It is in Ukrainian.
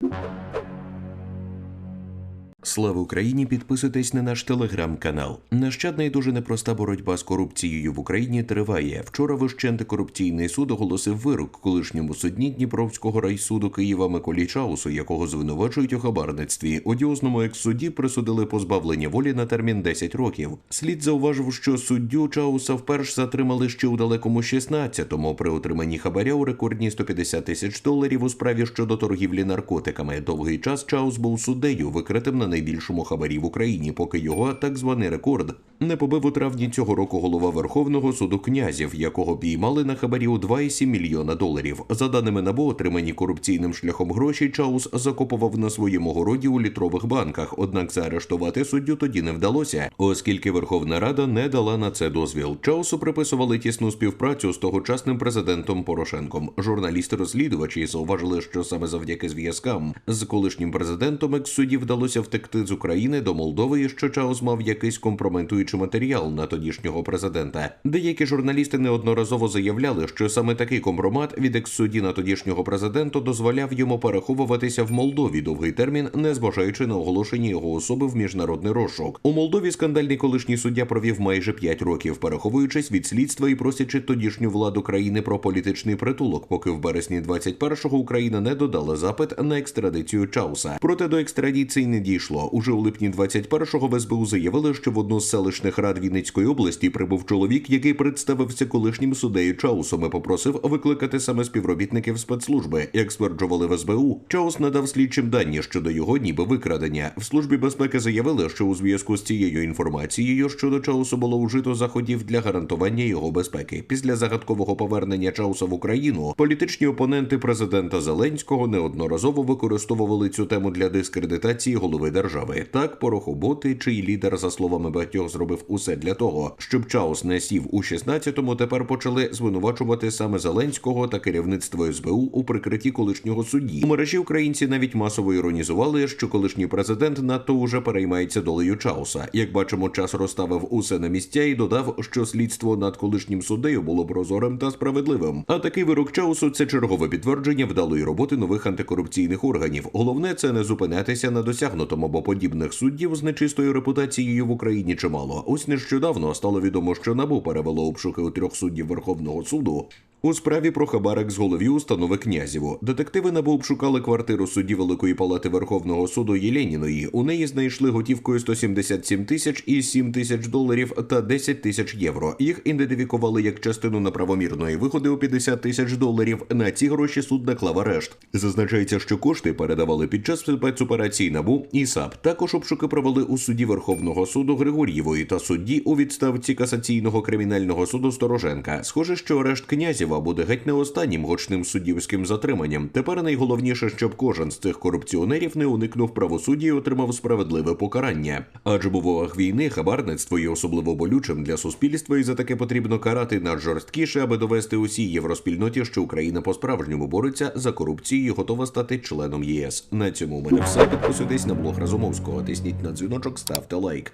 you Слава Україні! Підписуйтесь на наш телеграм-канал. Нещадна і дуже непроста боротьба з корупцією в Україні триває. Вчора Вищий антикорупційний суд оголосив вирок колишньому судді Дніпровського райсуду Києва Миколі Чаусу, якого звинувачують у хабарництві. Одіозному екс-судді присудили позбавлення волі на термін 10 років. Слід зауважив, що суддю Чауса вперше затримали ще у далекому 16-му при отриманні хабаря у рекордні 150 тисяч доларів у справі щодо торгівлі наркотиками. Довгий час Чаус був суддею, викритим на найбільшому хабарі в Україні, поки його так званий рекорд не побив у травні цього року голова Верховного суду князів, якого піймали на хабарі у 2,7 мільйона доларів. За даними НАБУ, отримані корупційним шляхом гроші Чаус закопував на своєму городі у літрових банках. Однак заарештувати суддю тоді не вдалося, оскільки Верховна Рада не дала на це дозвіл. Чаусу приписували тісну співпрацю з тогочасним президентом Порошенком. Журналісти-розслідувачі зауважили, що саме завдяки зв'язкам з колишнім президентом екс-судді вдалося втекти з України до Молдови, що Чаус мав якийсь компрометуючий матеріал на тодішнього президента. Деякі журналісти неодноразово заявляли, що саме такий компромат від екс-судді на тодішнього президента дозволяв йому переховуватися в Молдові довгий термін, не зважаючи на оголошення його особи в міжнародний розшук. У Молдові скандальний колишній суддя провів майже 5 років, переховуючись від слідства і просячи тодішню владу країни про політичний притулок, поки в березні 21-го Україна не додала запит на екстрадицію Чауса. Проте до екстрадиції не дійшло. Уже у липні 21-го в СБУ заявили, що в одну з селищних рад Вінницької області прибув чоловік, який представився колишнім суддею Чаусом і попросив викликати саме співробітників спецслужби. Як стверджували в СБУ, Чаус надав слідчим дані щодо його ніби викрадення. В службі безпеки заявили, що у зв'язку з цією інформацією щодо Чаусу було вжито заходів для гарантування його безпеки. Після загадкового повернення Чауса в Україну політичні опоненти президента Зеленського неодноразово використовували цю тему для дискредитації голови держави. Так, порохоботи, чий лідер, за словами багатьох, зробив усе для того, щоб Чаус не сів у 16-му, тепер почали звинувачувати саме Зеленського та керівництво СБУ у прикритті колишнього судді. У мережі українці навіть масово іронізували, що колишній президент надто уже переймається долею Чауса. Як бачимо, час розставив усе на місця і додав, що слідство над колишнім суддею було прозорим та справедливим. А такий вирок Чаусу це чергове підтвердження вдалої роботи нових антикорупційних органів. Головне це не зупинятися на досягнутому, бо подібних суддів з нечистою репутацією в Україні чимало. Ось нещодавно стало відомо, що набу перевело обшуки у трьох суддів Верховного суду. У справі про хабарик з голові установи князєву детективи НАБУ обшукали квартиру судді Великої палати Верховного суду Єленіної. У неї знайшли готівкою 177 тисяч і 7 тисяч доларів та 10 тисяч євро. Їх ідентифікували як частину неправомірної виходи у 50 тисяч доларів. На ці гроші суд наклав арешт. Зазначається, що кошти передавали під час спецоперації НАБУ і САП. Також обшуки провели у суді Верховного суду Григор'євої та судді у відставці касаційного кримінального суду Стороженка. Схоже, що арешт князєва буде геть не останнім гучним суддівським затриманням. Тепер найголовніше, щоб кожен з цих корупціонерів не уникнув правосуддя і отримав справедливе покарання. Адже в умовах війни хабарництво є особливо болючим для суспільства, і за таке потрібно карати найжорсткіше, аби довести усій євроспільноті, що Україна по-справжньому бореться за корупцію і готова стати членом ЄС. На цьому у мене все. Підписуйтесь на блог Разумовського, тисніть на дзвіночок, ставте лайк.